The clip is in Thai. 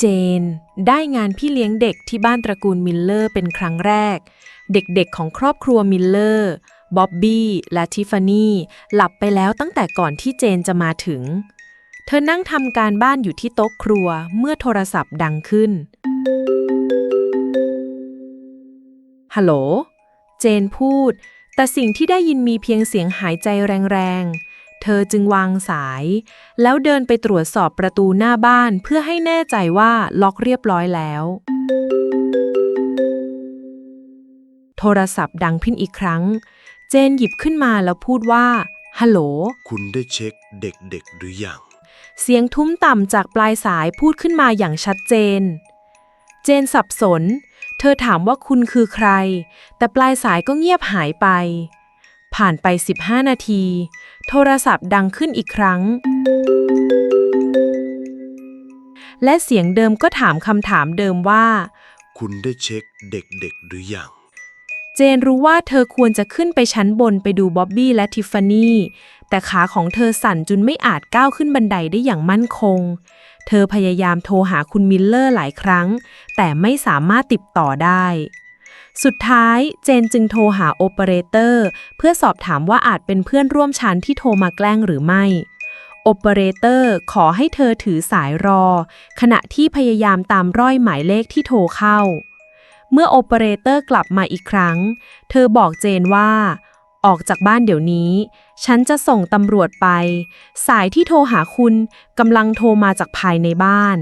เจน ได้งานพี่เลี้ยงเด็กที่บ้านตระกูลมิลเลอร์เป็นครั้งแรก เด็กๆของครอบครัวมิลเลอร์บ๊อบบี้และทิฟฟานี่หลับไปแล้วตั้งแต่ก่อนที่เจนจะมาถึง เธอนั่งทำการบ้านอยู่ที่โต๊ะครัวเมื่อโทรศัพท์ดังขึ้น ฮัลโหล เจนพูด แต่สิ่งที่ได้ยินมีเพียงเสียงหายใจแรงๆ เธอจึงวางสาย แล้วเดินไปตรวจสอบประตูหน้าบ้านเพื่อให้แน่ใจว่าล็อกเรียบร้อยแล้ว โทรศัพท์ดังขึ้นอีกครั้ง เจนหยิบขึ้นมาแล้วพูดว่าฮัลโหล คุณได้เช็คเด็กๆหรือยัง เสียงทุ้มต่ำจากปลายสายพูดขึ้นมาอย่างชัดเจน เจนสับสน เธอถามว่าคุณคือใคร แต่ปลายสายก็เงียบหายไป ผ่านไป 15 นาที โทรศัพท์ดังขึ้นอีกครั้ง และเสียงเดิมก็ถามคำถามเดิมว่า คุณได้เช็คเด็กๆหรือยัง เจนรู้ว่าเธอควรจะขึ้นไปชั้นบนไปดูบ๊อบบี้และทิฟฟานี่ แต่ขาของเธอสั่นจนไม่อาจก้าวขึ้นบันไดได้อย่างมั่นคง เธอพยายามโทรหาคุณมิลเลอร์หลายครั้ง แต่ไม่สามารถติดต่อได้ สุดท้ายเจนจึงโทรหาโอเปอเรเตอร์เพื่อสอบถามว่าอาจเป็นเพื่อนร่วมชั้นที่โทรมาแกล้งหรือไม่โอเปอเรเตอร์ขอให้เธอถือสายรอ ขณะที่พยายามตามร้อยหมายเลขที่โทรเข้า เมื่อโอเปอเรเตอร์กลับมาอีกครั้ง เธอบอกเจนว่า ออกจากบ้านเดี๋ยวนี้ ฉันจะส่งตำรวจไป สายที่โทรหาคุณกำลังโทรมาจากภายในบ้าน